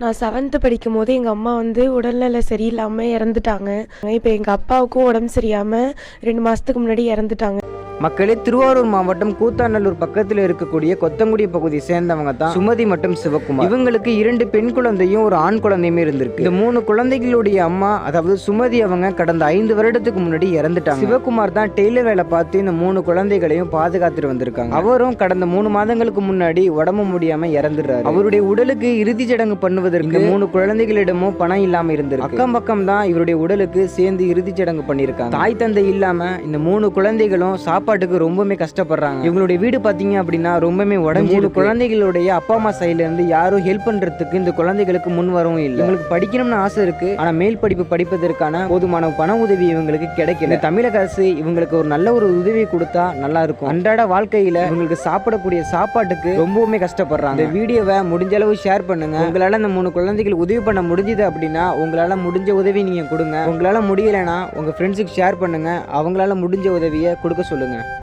நான் செவன்த்து படிக்கும் போது எங்கள் அம்மா வந்து உடல்நிலை சரியில்லாமல் இறந்துட்டாங்க. இப்போ எங்கள் அப்பாவுக்கும் உடம்பு சரியாமல் ரெண்டு மாதத்துக்கு முன்னாடி இறந்துட்டாங்க. மக்களே திருவாரூர் மாவட்டம் கூத்தாநல்லூர் பக்கத்தில் இருக்கக்கூடிய கொத்தங்குடி பகுதியை சேர்ந்தவங்க தான் சுமதி மற்றும் சிவகுமார். இவங்களுக்கு இரண்டு பெண் குழந்தையும் ஒரு ஆண் குழந்தையுமே இருந்திருக்கு. இந்த மூணு குழந்தைகளுடைய அம்மா அதாவது சுமதி அவங்க கடந்த ஐந்து வருடத்துக்கு முன்னாடி இறந்துட்டாங்க. சிவகுமார் தான் டெய்லர் வேலை பார்த்து இந்த மூணு குழந்தைகளையும் பாதுகாத்துட்டு வந்திருக்காங்க. அவரும் கடந்த மூணு மாதங்களுக்கு முன்னாடி உடம்பு முடியாம இறந்துடுறாரு. அவருடைய உடலுக்கு இறுதி சடங்கு பண்ணுவதற்கு மூணு குழந்தைகளிடமும் பணம் இல்லாம இருந்திருக்கு. அக்கம் பக்கம் தான் இவருடைய உடலுக்கு சேர்ந்து இறுதி சடங்கு பண்ணியிருக்காங்க. தாய் தந்தை இல்லாம இந்த மூணு குழந்தைகளும் சாப்பாட்டுக்கு ரொம்பவே கஷ்டப்படுறாங்க. இவங்களுடைய வீடு பாத்தீங்க அப்படின்னா ரொம்பவே உடம்பு மூணு குழந்தைகளுடைய அப்பா அம்மா சைடுல இருந்து யாரும் ஹெல்ப் பண்றதுக்கு இந்த குழந்தைகளுக்கு முன் வரவும் இல்லை. இவங்களுக்கு படிக்கணும்னு ஆசை இருக்கு. ஆனா மேல் படிப்பு படிப்பதற்கான போதுமான பண உதவி இவங்களுக்கு கிடைக்கல. தமிழக அரசு இவங்களுக்கு ஒரு நல்ல ஒரு உதவி கொடுத்தா நல்லா இருக்கும். அன்றாட வாழ்க்கையில இவங்களுக்கு சாப்பிடக்கூடிய சாப்பாட்டுக்கு ரொம்பவுமே கஷ்டப்படுறாங்க. இந்த வீடியோவை முடிஞ்ச அளவு ஷேர் பண்ணுங்க. உங்களால இந்த மூணு குழந்தைகள் உதவி பண்ண முடிஞ்சது அப்படின்னா உங்களால முடிஞ்ச உதவி நீங்க கொடுங்க. உங்களால முடியலைன்னா உங்க ஃப்ரெண்ட்ஸுக்கு ஷேர் பண்ணுங்க. அவங்களால முடிஞ்ச உதவியை கொடுக்க சொல்லுங்க. жизни